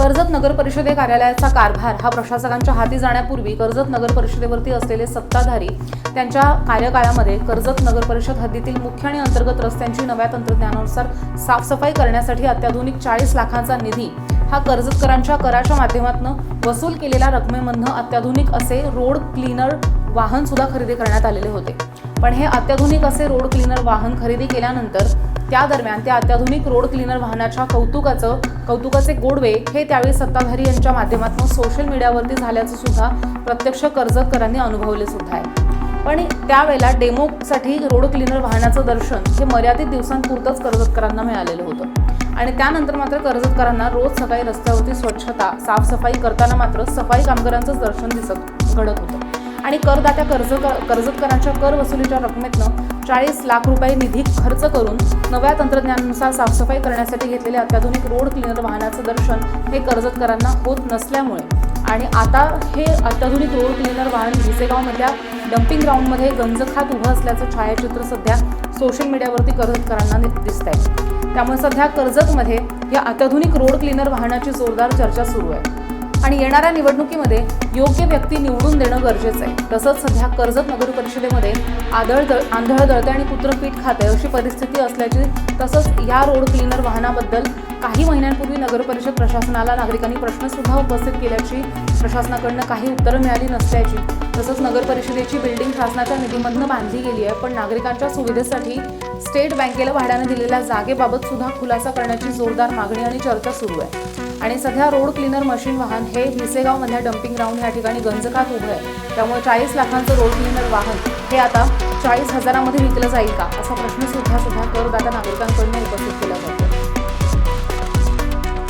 कर्जत नगर परिषदे कार्यालयाचा कारभार हा प्रशासकांच्या हाती जाण्यापूर्वी कर्जत नगर परिषदेवरती असलेले सत्ताधारी त्यांच्या कार्यकाळामध्ये कर्जत नगर परिषद हद्दीतील मुख्य आणि अंतर्गत रस्त्यांची नव्या तंत्रज्ञानानुसार साफसफाई करण्यासाठी अत्याधुनिक चाळीस लाखांचा निधी हा कर्जतकरांच्या कराच्या माध्यमातून वसूल केलेल्या रकमेमधनं अत्याधुनिक असे रोड क्लीनर वाहन सुद्धा खरेदी करण्यात आलेले होते. पण हे अत्याधुनिक असे रोड क्लीनर वाहन खरेदी केल्यानंतर त्या दरम्यान त्या अत्याधुनिक रोड क्लीनर वाहनाच्या कौतुकाचं कौतुकाचे गोडवे हे त्यावेळी सत्ताधारी यांच्या माध्यमातून सोशल मीडियावरती झाल्याचं सुद्धा प्रत्यक्ष कर्जतकरांनी अनुभवले सुद्धा आहे. पण त्यावेळेला डेमोसाठी रोड क्लीनर वाहनाचं दर्शन हे मर्यादित दिवसांपुरतंच कर्जतकरांना मिळालेलं होतं. आणि त्यानंतर मात्र कर्जतकरांना रोज सकाळी रस्त्यावरती स्वच्छता साफसफाई करताना मात्र सफाई कामगारांचंच दर्शन दिसत घडत होतं. आणि करदात्या कर्ज कर्जतकरांच्या कर वसुलीच्या रकमेतनं चाळीस लाख रुपये निधी खर्च करून नव्या तंत्रज्ञानानुसार साफसफाई करण्यासाठी घेतलेले अत्याधुनिक रोड क्लीनर वाहनाचं दर्शन हे कर्जतकरांना होत नसल्यामुळे. आणि आता हे अत्याधुनिक रोड क्लीनर वाहन भिसेगावमधल्या डम्पिंग ग्राउंडमध्ये गंज खात उभं असल्याचं छायाचित्र सध्या सोशल मीडियावरती कर्जतकरांना दिसत आहे त्यामुळे सध्या कर्जतमध्ये या अत्याधुनिक रोड क्लीनर वाहनाची जोरदार चर्चा सुरू आहे. आणि येणाऱ्या निवडणुकीमध्ये योग्य व्यक्ती निवडून देणं गरजेचं आहे. तसंच सध्या कर्जत नगर परिषदेमध्ये आदळ दळ आंधळ दळते आणि कुत्र पीठ खाते अशी परिस्थिती असल्याची तसंच या रोड क्लीनर वाहनाबद्दल काही महिन्यांपूर्वी नगरपरिषद प्रशासनाला नागरिकांनी प्रश्नसुद्धा उपस्थित केल्याची प्रशासनाकडनं काही उत्तरं मिळाली नसल्याची तसंच नगर परिषदेची बिल्डिंग शासनाच्या निधीमधनं बांधली गेली आहे. पण नागरिकांच्या सुविधेसाठी स्टेट बँकेला भाड्यानं दिलेल्या जागेबाबत सुद्धा खुलासा करण्याची जोरदार मागणी आणि चर्चा सुरू आहे. आणि सध्या रोड क्लीनर मशीन वाहन हे भिसेगावमधल्या डम्पिंग ग्राउंड या ठिकाणी गंजखात उभं आहे. त्यामुळे चाळीस लाखांचं रोड क्लीनर वाहन हे आता चाळीस हजारामध्ये विकलं जाईल का? असा प्रश्न सुद्धा सुद्धा करदाता नागरिकांकडून उपस्थित केला.